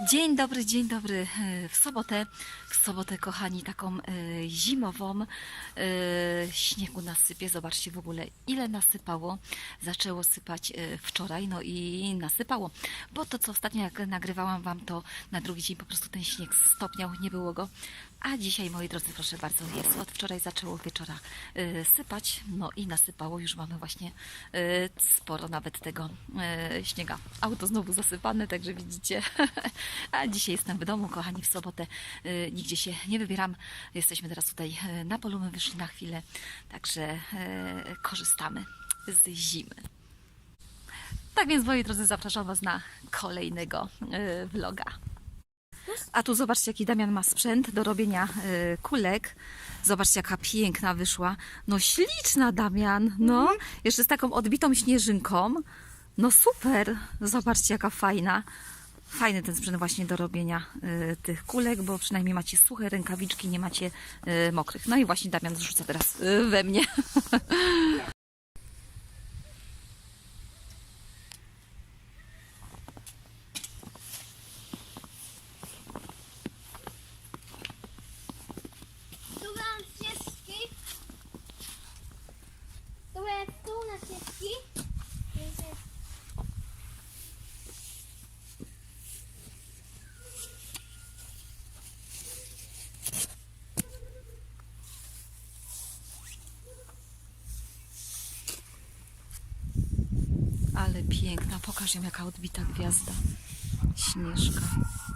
Dzień dobry, dzień dobry. E, W sobotę, w sobotę, kochani, taką e, zimową e, śniegu nasypie. Zobaczcie w ogóle, ile nasypało. Zaczęło sypać wczoraj, no i nasypało. Bo to, co ostatnio jak nagrywałam Wam, to na drugi dzień po prostu ten śnieg stopniał, nie było go. A dzisiaj, moi drodzy, proszę bardzo, jest. Od wczoraj zaczęło wieczora e, sypać, no i nasypało. Już mamy właśnie e, sporo nawet tego e, śniega. Auto znowu zasypane, także widzicie. A dzisiaj jestem w domu, kochani, w sobotę. Nigdzie się nie wybieram. Jesteśmy teraz tutaj na polu, my wyszli na chwilę, także korzystamy z zimy. Tak więc, moi drodzy, zapraszam Was na kolejnego vloga. A tu zobaczcie, jaki Damian ma sprzęt do robienia y, kulek. Zobaczcie, jaka piękna wyszła. No śliczna, Damian. No, jeszcze z taką odbitą śnieżynką. No super. Zobaczcie, jaka fajna. Fajny ten sprzęt właśnie do robienia y, tych kulek, bo przynajmniej macie suche rękawiczki, nie macie y, mokrych. No i właśnie Damian zrzuca teraz y, we mnie. Tu mam ścieżki. Tu jest tu na ścieżki. Więc jest- Ale piękna. Pokaż ją, jaka odbita gwiazda. Śnieżka.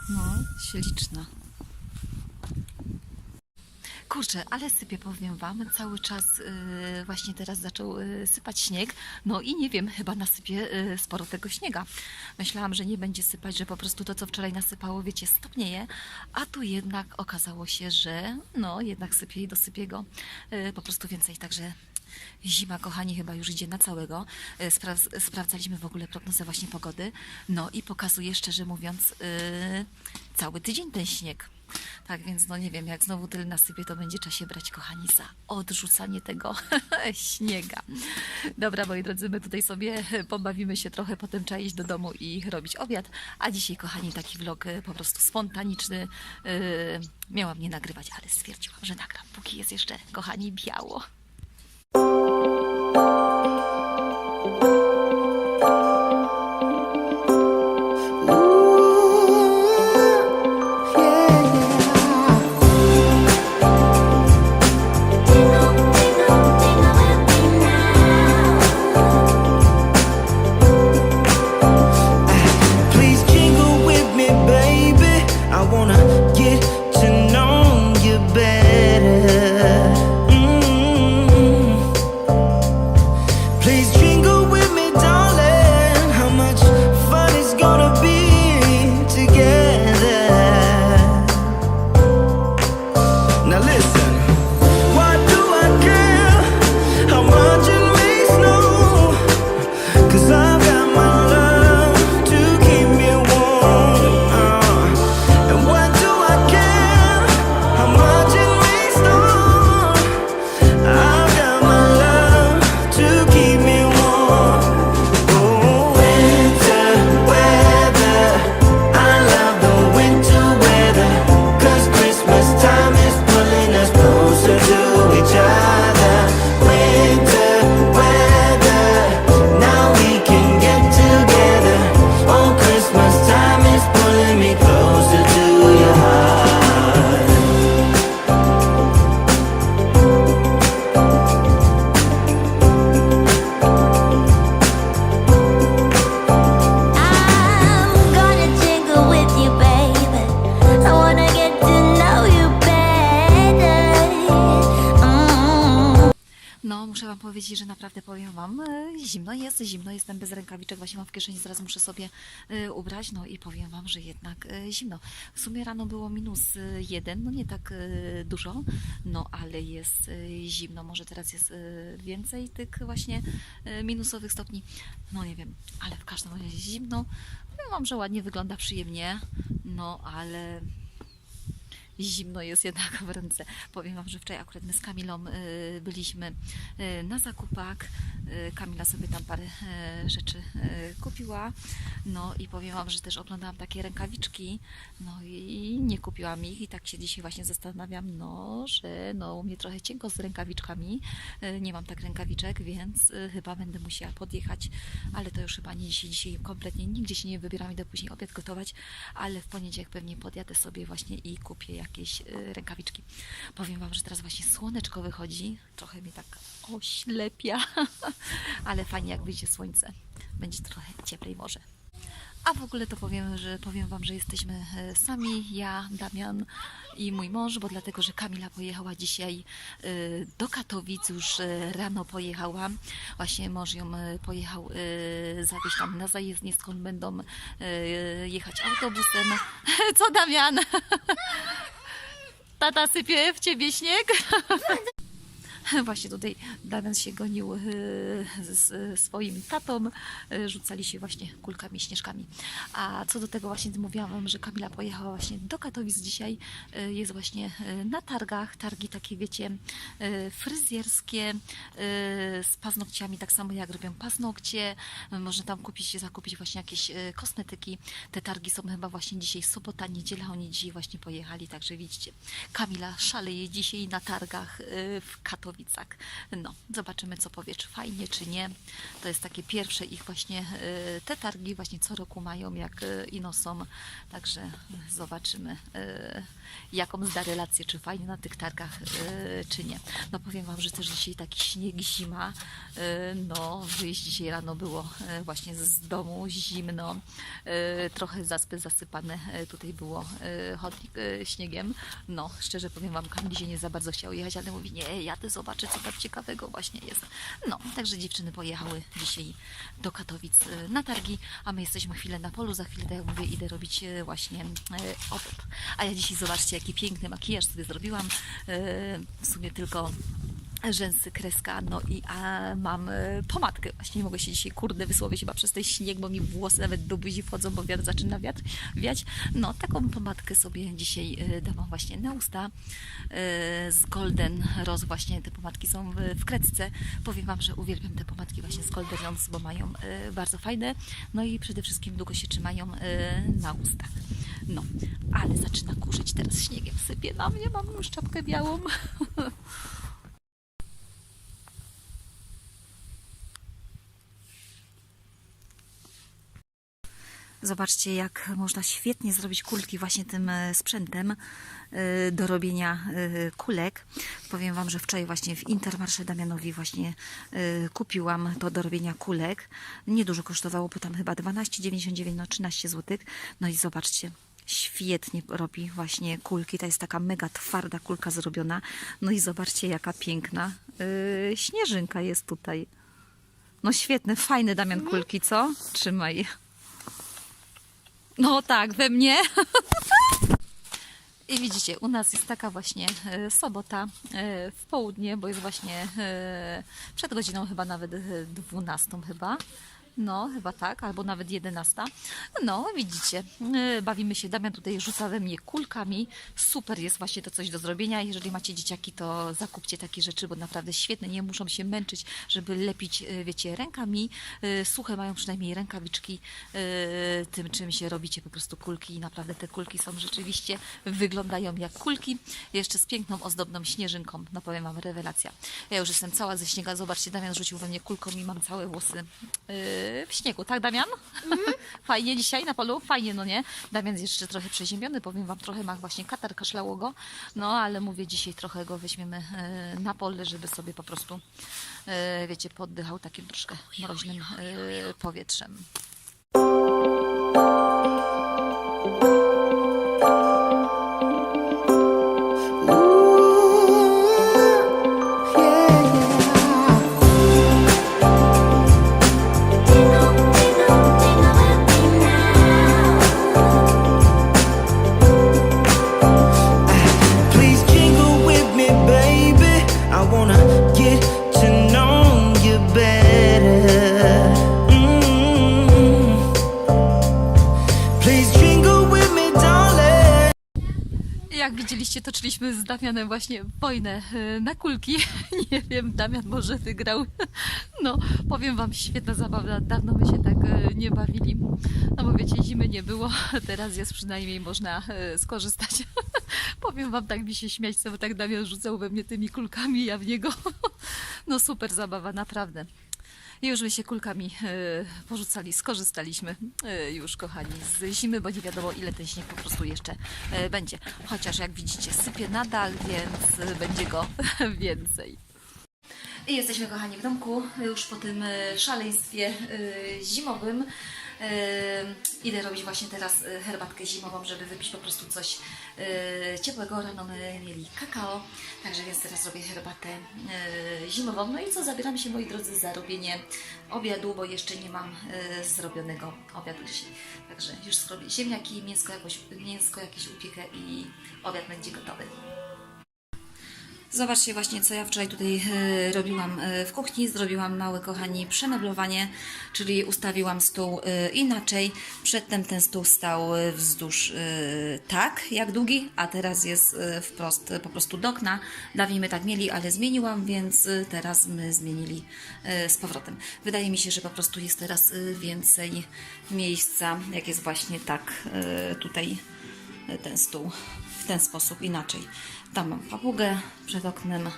No, śliczna. Kurczę, ale sypie, powiem Wam, cały czas y, właśnie teraz zaczął y, sypać śnieg, no i nie wiem, chyba nasypie y, sporo tego śniega. Myślałam, że nie będzie sypać, że po prostu to, co wczoraj nasypało, wiecie, stopnieje, a tu jednak okazało się, że no, jednak sypie i dosypie go y, po prostu więcej, także Zima, kochani, chyba już idzie na całego. E, Spra- sprawdzaliśmy w ogóle prognozę właśnie pogody. No i pokazuje, szczerze mówiąc, yy, cały tydzień ten śnieg. Tak więc, no nie wiem, jak znowu tyle nasypie, to będzie się brać, kochani, za odrzucanie tego śniega. Dobra, moi drodzy, my tutaj sobie pobawimy się trochę, potem trzeba iść do domu i robić obiad. A dzisiaj, kochani, taki vlog e, po prostu spontaniczny. Yy, miałam nie nagrywać, ale stwierdziłam, że nagram, póki jest jeszcze, kochani, biało. thank you zimno jest, zimno, jestem bez rękawiczek, właśnie mam w kieszeni, zaraz muszę sobie e, ubrać, no i powiem Wam, że jednak e, zimno. W sumie rano było minus e, jeden, no nie tak dużo, no ale jest zimno, może teraz jest więcej tych właśnie minusowych stopni, no nie wiem, ale w każdym razie zimno. Powiem Wam, że ładnie wygląda, przyjemnie, no ale zimno jest jednak w ręce. Powiem Wam, że wczoraj akurat my z Kamilą y, byliśmy y, na zakupach. y, Kamila sobie tam parę rzeczy kupiła. No i powiem Wam, że też oglądałam takie rękawiczki, no i nie kupiłam ich i tak się dzisiaj właśnie zastanawiam, no, że no u mnie trochę cienko z rękawiczkami, nie mam tak rękawiczek, więc chyba będę musiała podjechać, ale to już chyba nie dzisiaj, dzisiaj kompletnie nigdzie się nie wybieram, idę później obiad gotować, ale w poniedziałek pewnie podjadę sobie właśnie i kupię jakieś e, rękawiczki. Powiem Wam, że teraz właśnie słoneczko wychodzi, trochę mnie tak oślepia, ale fajnie jak wyjdzie słońce, będzie trochę cieplej może. A w ogóle to powiem, że powiem Wam, że jesteśmy e, sami, ja, Damian i mój mąż, bo dlatego, że Kamila pojechała dzisiaj e, do Katowic, już e, rano pojechała. Właśnie mąż ją pojechał zawieźć tam na zajezdnię, skąd będą jechać autobusem. Co Damian? Tata sypie w Ciebie śnieg? Właśnie tutaj Damian się gonił e, z e, swoim tatą, e, rzucali się właśnie kulkami, śnieżkami. A co do tego właśnie mówiłam że Kamila pojechała właśnie do Katowic dzisiaj, e, jest właśnie na targach, targi takie wiecie fryzjerskie z paznokciami, tak samo jak robią paznokcie, można tam kupić, zakupić właśnie jakieś kosmetyki. Te targi są chyba właśnie dzisiaj sobota, niedziela, oni dzisiaj właśnie pojechali, także widzicie, Kamila szaleje dzisiaj na targach w Katowicach. No, zobaczymy co powie, czy fajnie, czy nie. To jest takie pierwsze ich właśnie e, te targi właśnie co roku mają, jak e, ino są. Także zobaczymy, e, jaką zda relację, czy fajnie na tych targach, czy nie. No powiem Wam, że też dzisiaj taki śnieg, zima. No, wyjść dzisiaj rano było właśnie z domu zimno, trochę zaspy zasypane. Tutaj było chodnik śniegiem. No, szczerze powiem Wam, Kamil się nie za bardzo chciał jechać, ale mówi, nie, jadę zobaczę, co tam ciekawego właśnie jest. No, także dziewczyny pojechały dzisiaj do Katowic e, na targi, a my jesteśmy chwilę na polu. Za chwilę, tak jak mówię, idę robić e, właśnie e, obiad. A ja dzisiaj zobaczcie, jaki piękny makijaż sobie zrobiłam. W sumie tylko rzęsy, kreska, no i a mam e, pomadkę. Właśnie nie mogę się dzisiaj kurde wysłowić chyba przez ten śnieg, bo mi włosy nawet do buzi wchodzą, bo wiatr zaczyna wiatr, wiać. No, taką pomadkę sobie dzisiaj e, dałam właśnie na usta e, z Golden Rose. Właśnie te pomadki są w, w kredce. Powiem Wam, że uwielbiam te pomadki właśnie z Golden Rose, bo mają e, bardzo fajne, no i przede wszystkim długo się trzymają e, na ustach. No, ale zaczyna kurzyć teraz śniegiem, sypie na mnie, mam już czapkę białą. Zobaczcie, jak można świetnie zrobić kulki właśnie tym e, sprzętem e, do robienia e, kulek. Powiem Wam, że wczoraj właśnie w Intermarsze Damianowi właśnie kupiłam to do robienia kulek. Niedużo kosztowało, bo tam chyba 12,99, no 13 zł. No i zobaczcie, świetnie robi właśnie kulki. To jest taka mega twarda kulka zrobiona. No i zobaczcie, jaka piękna śnieżynka jest tutaj. No świetne, fajne Damian kulki, co? Trzymaj. No tak, we mnie. I widzicie, u nas jest taka właśnie e, sobota e, w południe, bo jest właśnie e, przed godziną chyba nawet e, 12 chyba. No, chyba tak, albo nawet 11. No, widzicie, e, bawimy się. Damian tutaj rzuca we mnie kulkami. Super jest właśnie to coś do zrobienia. Jeżeli macie dzieciaki, to zakupcie takie rzeczy, bo naprawdę świetne. Nie muszą się męczyć, żeby lepić, e, wiecie, rękami. E, Suche mają przynajmniej rękawiczki tym, czym się robicie po prostu kulki. I naprawdę te kulki są rzeczywiście, wyglądają jak kulki. Jeszcze z piękną, ozdobną śnieżynką. No powiem Wam, rewelacja. Ja już jestem cała ze śniega. Zobaczcie, Damian rzucił we mnie kulką i mam całe włosy w śniegu. Tak, Damian? Fajnie dzisiaj na polu? Fajnie, no nie? Damian jest jeszcze trochę przeziębiony, powiem Wam, trochę ma właśnie katar, kaszlało go. No, ale mówię, dzisiaj trochę go weźmiemy e, na pole, żeby sobie po prostu, e, wiecie, poddychał takim troszkę mroźnym e, powietrzem. Widzieliście, toczyliśmy z Damianem właśnie wojnę e, na kulki. Nie wiem, Damian może wygrał. No, powiem Wam, świetna zabawa. Dawno my się tak e, nie bawili. No bo wiecie, zimy nie było, teraz jest przynajmniej można e, skorzystać. Powiem Wam, tak mi się śmiać, co tak Damian rzucał we mnie tymi kulkami, ja w niego. No super zabawa, naprawdę. Już my się kulkami e, porzucali, skorzystaliśmy e, już, kochani, z zimy, bo nie wiadomo, ile ten śnieg po prostu jeszcze e, będzie. Chociaż jak widzicie, sypie nadal, więc będzie go więcej. I jesteśmy, kochani, w domku, już po tym szaleństwie zimowym. E, Idę robić właśnie teraz e, herbatkę zimową, żeby wypić po prostu coś e, ciepłego. Rano my mieli kakao, także więc teraz robię herbatę e, zimową. No i co, zabieram się, moi drodzy, za robienie obiadu, bo jeszcze nie mam zrobionego obiadu dzisiaj. Także już zrobię ziemniaki, mięsko, jakoś, mięsko jakieś upiekę i obiad będzie gotowy. Zobaczcie właśnie, co ja wczoraj tutaj e, robiłam e, w kuchni. Zrobiłam małe, kochani, przemeblowanie, czyli ustawiłam stół e, inaczej. Przedtem ten stół stał wzdłuż tak, jak długi, a teraz jest wprost po prostu do okna. Dawniej my tak mieli, ale zmieniłam, więc teraz my zmienili z powrotem. Wydaje mi się, że po prostu jest teraz więcej miejsca, jak jest właśnie tak tutaj ten stół ten sposób inaczej. Tam mam papugę przed oknem.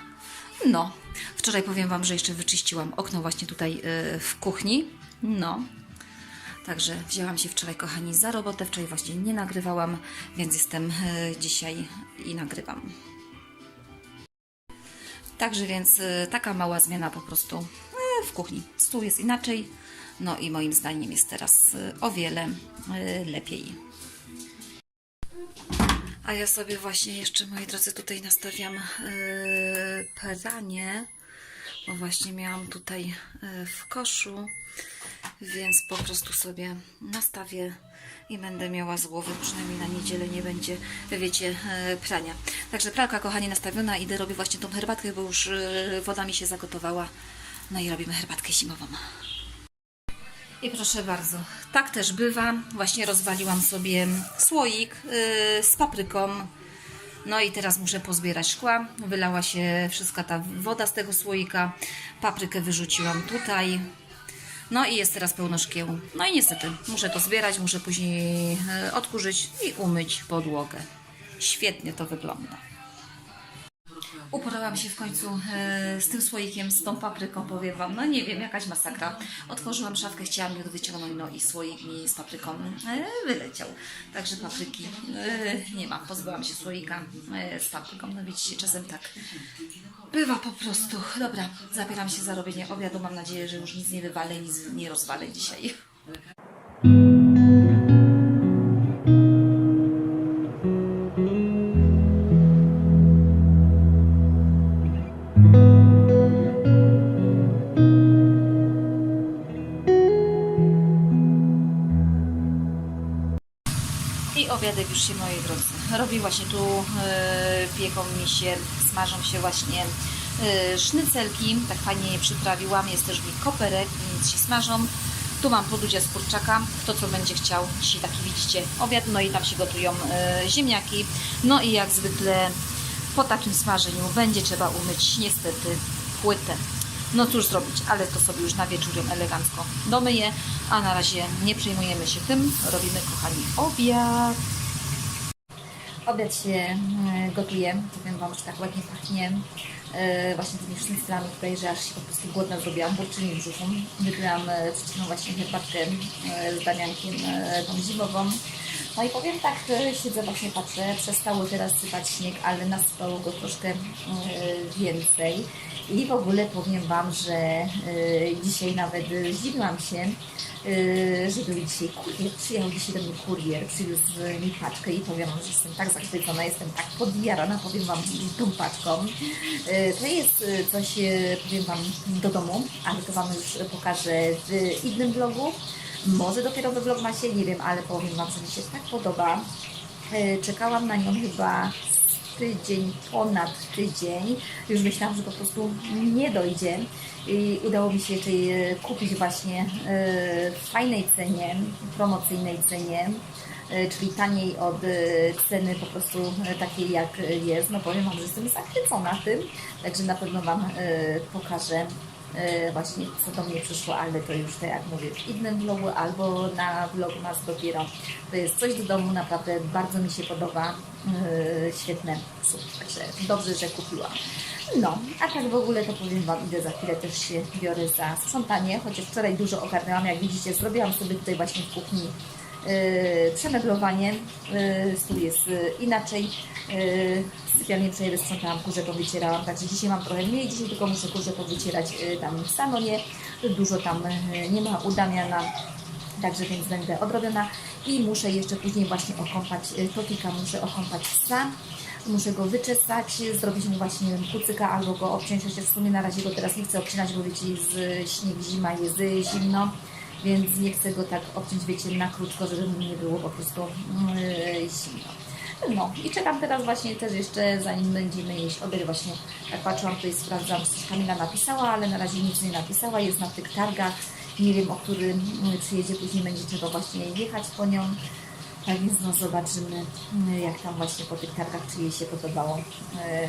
No, wczoraj powiem Wam, że jeszcze wyczyściłam okno właśnie tutaj y, w kuchni. No, także wzięłam się wczoraj, kochani, za robotę. Wczoraj właśnie nie nagrywałam, więc jestem y, dzisiaj i nagrywam. Także więc y, taka mała zmiana po prostu w kuchni. Stół jest inaczej, no i moim zdaniem jest teraz o wiele lepiej. A ja sobie właśnie jeszcze, moi drodzy, tutaj nastawiam yy, pranie, bo właśnie miałam tutaj yy, w koszu, więc po prostu sobie nastawię i będę miała z głowy, przynajmniej na niedzielę nie będzie, wiecie, yy, prania. Także pralka, kochani, nastawiona, idę robię właśnie tą herbatkę, bo już woda mi się zagotowała, no i robimy herbatkę zimową. I proszę bardzo, tak też bywa. Właśnie rozwaliłam sobie słoik yy, z papryką. No i teraz muszę pozbierać szkła. Wylała się wszystka ta woda z tego słoika. Paprykę wyrzuciłam tutaj. No i jest teraz pełno szkieł. No i niestety, muszę to zbierać, muszę później yy, odkurzyć i umyć podłogę. Świetnie to wygląda. Uporałam się w końcu e, z tym słoikiem, z tą papryką, powiem Wam. No nie wiem, jakaś masakra. Otworzyłam szafkę, chciałam ją wyciągnąć, no i słoik mi z papryką e, wyleciał. Także papryki e, nie mam. Pozbyłam się słoika e, z papryką. No widzicie, czasem tak bywa po prostu. Dobra, zabieram się za robienie obiadu. Mam nadzieję, że już nic nie wywalę, nic nie rozwalę dzisiaj. Się, moi drodzy, robi właśnie tu, e, pieką mi się, smażą się właśnie e, sznycelki, tak fajnie je przyprawiłam, jest też w nich koperek, więc się smażą. Tu mam podudzia z kurczaka, kto co będzie chciał, dzisiaj taki widzicie obiad, no i tam się gotują e, ziemniaki. No i jak zwykle po takim smażeniu będzie trzeba umyć niestety płytę. No cóż zrobić, ale to sobie już na wieczór ją elegancko domyję, a na razie nie przejmujemy się tym, robimy kochani obiad. Obiad się e, gotuje, powiem Wam, że tak ładnie pachnie e, właśnie tymi sznyclami tutaj, że aż się po prostu głodna zrobiłam, burczymi w brzuchu. Wypiłam e, przed właśnie herbatkę z Damiankiem, tą zimową. No i powiem tak, siedzę właśnie patrzę, przestało teraz sypać śnieg, ale nasypało go troszkę e, więcej. I w ogóle powiem Wam, że e, dzisiaj nawet zdziwiłam się, e, że był dzisiaj kurier, przyjechał dzisiaj do mnie kurier, przywiózł mi paczkę i powiem Wam, że jestem tak zachwycona, jestem tak podjarana, powiem Wam, tą paczką. E, To jest coś, powiem Wam, do domu, ale to Wam już pokażę w innym vlogu. Może dopiero we vlogmasie, nie wiem, ale powiem Wam, że mi się tak podoba. E, Czekałam na nią chyba tydzień, ponad tydzień. Już myślałam, że po prostu nie dojdzie. I udało mi się jej e, kupić właśnie e, w fajnej cenie, promocyjnej cenie. czyli taniej od ceny po prostu takiej jak jest. No powiem Wam, że jestem zachwycona tym, także na pewno Wam pokażę właśnie co do mnie przyszło, ale to już tak jak mówię w innym vlogu albo na vlogu nas dopiero. To jest coś do domu, naprawdę bardzo mi się podoba, e, świetne, także dobrze, że kupiłam. No, a tak w ogóle to powiem Wam, idę za chwilę też się biorę za sprzątanie, chociaż wczoraj dużo ogarnęłam, jak widzicie, zrobiłam sobie tutaj właśnie w kuchni przemeblowanie, yy, stół jest yy, inaczej, sypialnię przejdę, sprzątałam, kurze powycierałam, także dzisiaj mam trochę mniej, dzisiaj tylko muszę kurze powycierać tam w salonie, dużo tam nie ma u Damiana, Także więc będę odrobiona. I muszę jeszcze później właśnie okąpać y, Totika, muszę okąpać psa, muszę go wyczesać, zrobić mu właśnie nie wiem, kucyka albo go obciąć, chociaż w sumie na razie go teraz nie chcę obcinać, bo wiecie, jest y, śnieg, zima, jest y, zimno, więc nie chcę go tak obciąć, wiecie, na krótko, żeby mu nie było po prostu yy, zimno. No i czekam teraz właśnie też jeszcze, zanim będziemy jeść obiad, właśnie tak patrzyłam tutaj, sprawdzam, coś Kamila napisała, ale na razie nic nie napisała, jest na tych targach, nie wiem, o którym mm, przyjedzie, później będzie trzeba właśnie jechać po nią. Tak więc no zobaczymy, jak tam właśnie po tych targach, czy jej się podobało, e,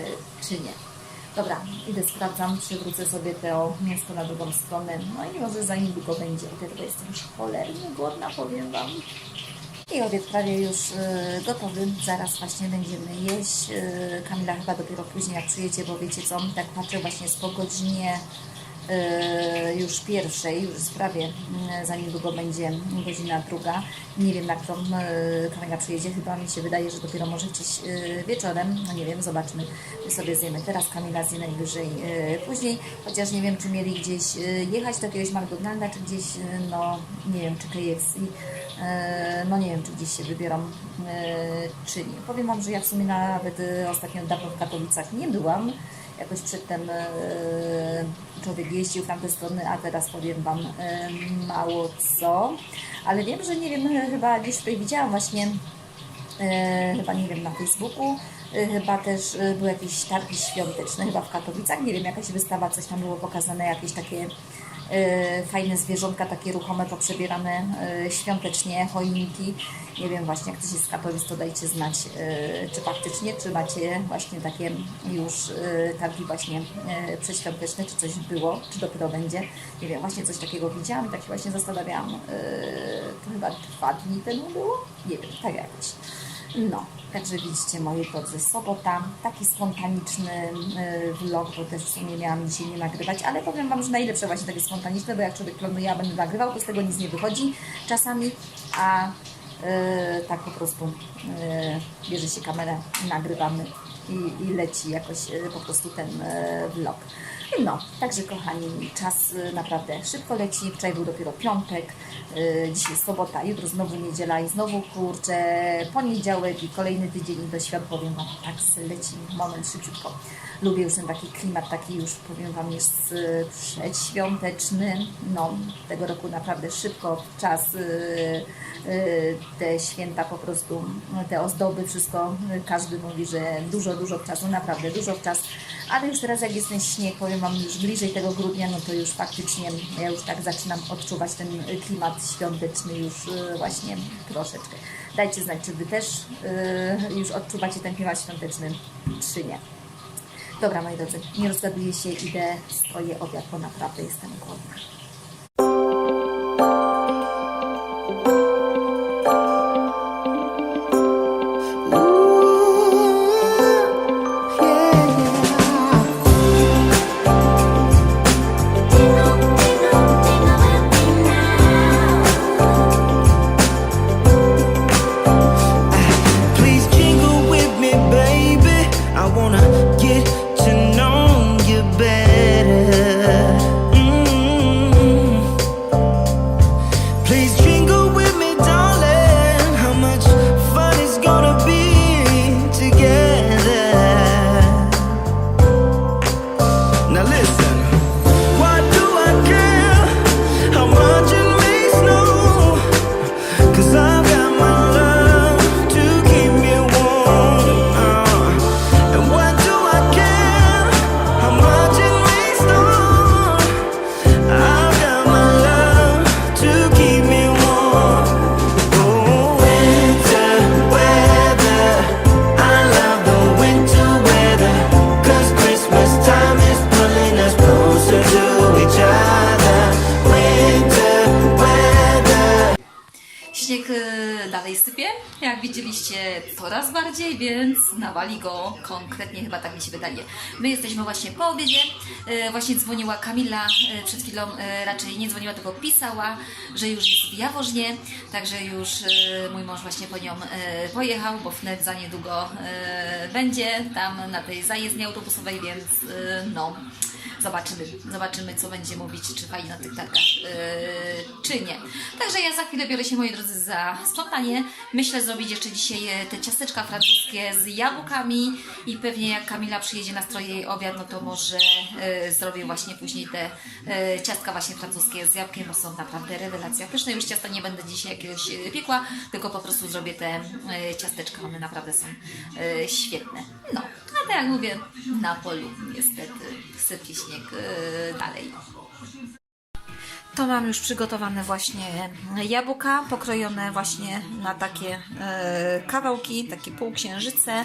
czy nie. Dobra, idę sprawdzam, przywrócę sobie to mięsko na drugą stronę. No i może za niedługo będzie obiad, bo jestem już cholernie głodna, powiem Wam. I obiad prawie już e, gotowy. Zaraz właśnie będziemy jeść. E, Kamila chyba dopiero później jak przyjedzie, bo wiecie co, tak patrzę właśnie po godzinie już pierwszej, już prawie mm, za niedługo będzie godzina druga. Nie wiem na którą e, Kamila przyjedzie, chyba mi się wydaje, że dopiero może gdzieś e, wieczorem, no nie wiem, zobaczmy. My sobie zjemy teraz, Kamila zje najwyżej e, później, chociaż nie wiem, czy mieli gdzieś e, jechać do jakiegoś McDonalda, czy gdzieś, e, no nie wiem, czy KFC, e, no nie wiem, czy gdzieś się wybiorą, e, czy nie. Powiem Wam, że ja w sumie nawet e, ostatnio dawno w Katowicach nie byłam, jakoś przedtem e, człowiek jeździł w tamte strony, a teraz powiem Wam e, mało co, ale wiem, że nie wiem, chyba gdzieś tutaj widziałam właśnie e, chyba nie wiem, na Facebooku. E, Chyba też e, były jakieś targi świąteczne, chyba w Katowicach. Nie wiem, jakaś wystawa, coś tam było pokazane, jakieś takie e, fajne zwierzątka, takie ruchome, poprzebierane e, świątecznie, choinki. Nie wiem właśnie, jak ktoś jest z to dajcie znać, e, czy faktycznie, czy macie właśnie takie już e, targi właśnie e, przedświąteczne, czy coś było, czy dopiero będzie. Nie wiem, właśnie coś takiego widziałam i tak się właśnie zastanawiałam, e, to chyba dwa dni temu było? Nie wiem, tak jakoś. No, także widzicie moi drodzy, sobota, taki spontaniczny y, vlog, bo też w sumie miałam dzisiaj nie nagrywać, ale powiem Wam, że najlepsze właśnie takie spontaniczne, bo jak człowiek planuje, ja będę nagrywał, to z tego nic nie wychodzi czasami, a y, tak po prostu y, bierze się kamerę, nagrywamy i, i leci jakoś y, po prostu ten y, vlog. No, także kochani, czas y, naprawdę szybko leci. Wczoraj był dopiero piątek, dzisiaj sobota, jutro znowu niedziela i znowu kurczę, poniedziałek i kolejny tydzień do świąt powiem Wam, tak leci moment szybciutko. Lubię już ten taki klimat, taki już powiem Wam jest przedświąteczny. No, tego roku naprawdę szybko czas y, y, te święta po prostu, te ozdoby, wszystko, każdy mówi, że dużo, dużo czasu, naprawdę dużo w czas, ale już teraz jak jest ten śnieg, powiem Wam, już bliżej tego grudnia, no to już faktycznie ja już tak zaczynam odczuwać ten klimat świąteczny już y, właśnie troszeczkę. Dajcie znać, czy Wy też y, już odczuwacie ten klimat świąteczny, czy nie. Dobra, moi drodzy, nie rozgaduję się, idę swoje obiad, bo naprawdę jestem głodna. Widzieliście coraz bardziej, więc nawali go konkretnie, chyba tak mi się wydaje. My jesteśmy właśnie po obiedzie. E, Właśnie dzwoniła Kamila e, przed chwilą, raczej nie dzwoniła, tylko pisała, że już jest w Jaworznie, także już mój mąż właśnie po nią pojechał, bo wnet za niedługo będzie tam na tej zajezdni autobusowej, więc no. Zobaczymy, zobaczymy co będzie mówić, czy fajnie na tych targach, yy, czy nie. Także ja za chwilę biorę się, moi drodzy, za sprzątanie. Myślę zrobić jeszcze dzisiaj e, te ciasteczka francuskie z jabłkami i pewnie jak Kamila przyjedzie na stroje jej obiad, no to może e, zrobię właśnie później te e, ciastka właśnie francuskie z jabłkiem, bo są naprawdę rewelacja. Pyszne już ciasta nie będę dzisiaj jakiegoś piekła, tylko po prostu zrobię te e, ciasteczka, one naprawdę są e, świetne. No, tak jak mówię, na polu niestety sypie śnieg e, dalej. To mam już przygotowane właśnie jabłka, pokrojone właśnie na takie e, kawałki, takie półksiężyce.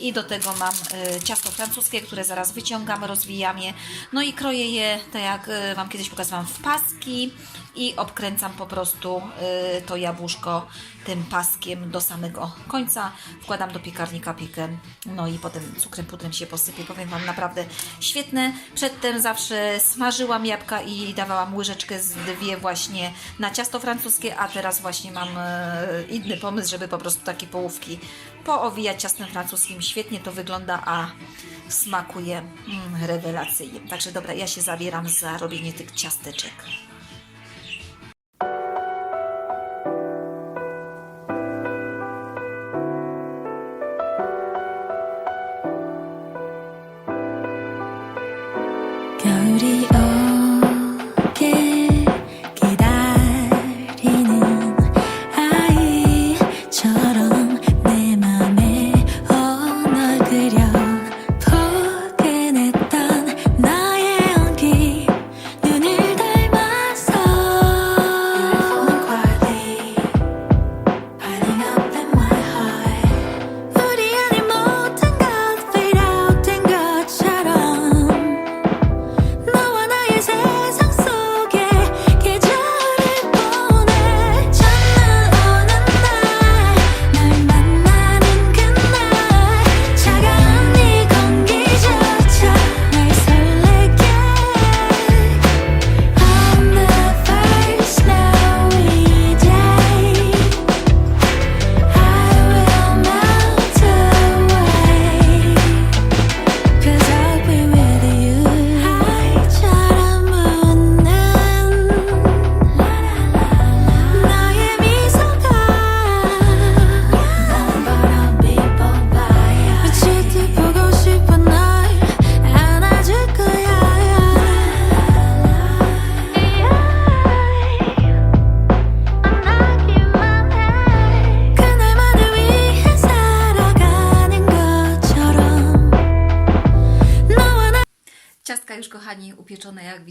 I do tego mam e, ciasto francuskie, które zaraz wyciągam, rozwijam je. No i kroję je, tak jak e, Wam kiedyś pokazywałam, w paski i obkręcam po prostu e, to jabłuszko tym paskiem do samego końca. Wkładam do piekarnika piekę, no i potem cukrem, pudrem się posypię. Powiem Wam, naprawdę świetne. Przedtem zawsze smażyłam jabłka i dawałam łyżeczkę z dwie właśnie na ciasto francuskie, a teraz właśnie mam inny pomysł, żeby po prostu takie połówki poowijać ciastem francuskim. Świetnie to wygląda, a smakuje mm, rewelacyjnie. Także dobra, ja się zabieram za robienie tych ciasteczek.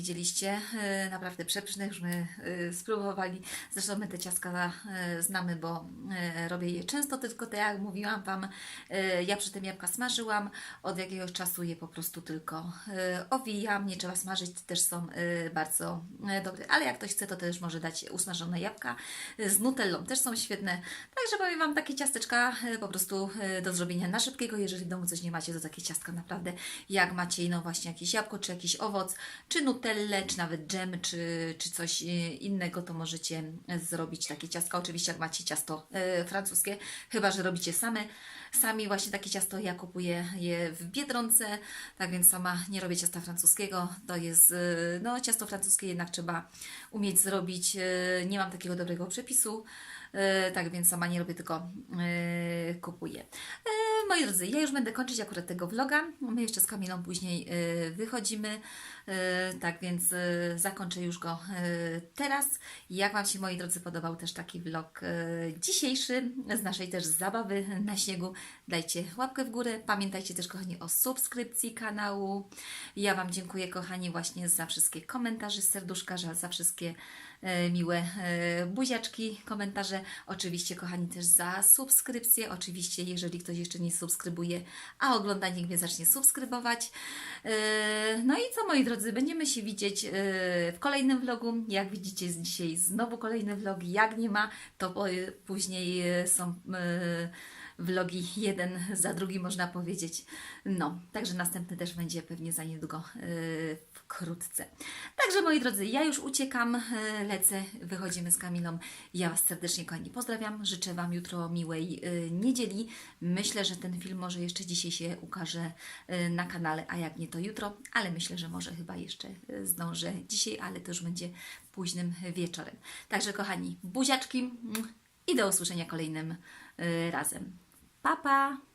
Widzieliście. Naprawdę przepyszne, już my e, spróbowali. Zresztą my te ciastka e, znamy, bo e, robię je często, tylko tak jak mówiłam Wam, ja przy tym jabłka smażyłam. Od jakiegoś czasu je po prostu tylko owijam. Nie trzeba smażyć, też są bardzo dobre. Ale jak ktoś chce, to też może dać usmażone jabłka z nutellą. Też są świetne. Także powiem Wam, takie ciasteczka po prostu do zrobienia na szybkiego. Jeżeli w domu coś nie macie, to takie ciastka naprawdę, jak macie no właśnie jakieś jabłko, czy jakiś owoc, czy nutellę, czy nawet dżem, czy, czy coś e, innego, to możecie e, zrobić takie ciastka. Oczywiście jak macie ciasto e, francuskie, chyba, że robicie same, sami właśnie takie ciasto, ja kupuję je w Biedronce, tak więc sama nie robię ciasta francuskiego, to jest, no ciasto francuskie jednak trzeba umieć zrobić, nie mam takiego dobrego przepisu, tak więc sama nie robię, tylko e, kupuję. E, Moi drodzy, ja już będę kończyć akurat tego vloga. My jeszcze z Kamilą później e, wychodzimy. E, Tak więc e, zakończę już go e, teraz. Jak Wam się, moi drodzy, podobał też taki vlog e, dzisiejszy z naszej też zabawy na śniegu, dajcie łapkę w górę. Pamiętajcie też, kochani, o subskrypcji kanału. Ja Wam dziękuję, kochani, właśnie za wszystkie komentarze, serduszka, za wszystkie e, miłe e, buziaczki, komentarze. Oczywiście, kochani, też za subskrypcję. Oczywiście, jeżeli ktoś jeszcze nie subskrybuje, a ogląda, niech mnie zacznie subskrybować. E, No i co, moi drodzy, będziemy się widzieć e, w kolejnym vlogu. Jak widzicie, dzisiaj znowu kolejny vlog. Jak nie ma, to później e, są e, vlogi jeden za drugi, można powiedzieć. No, także następny też będzie pewnie za niedługo, e, wkrótce. Także moi drodzy, ja już uciekam, e, lecę, wychodzimy z Kamilą. Ja Was serdecznie, kochani, pozdrawiam. Życzę Wam jutro miłej e, niedzieli. Myślę, że ten film może jeszcze dzisiaj się ukaże e, na kanale, a jak nie to jutro, ale myślę, że może chyba jeszcze zdążę dzisiaj, ale to już będzie późnym wieczorem. Także kochani, buziaczki i do usłyszenia kolejnym razem. Pa, pa!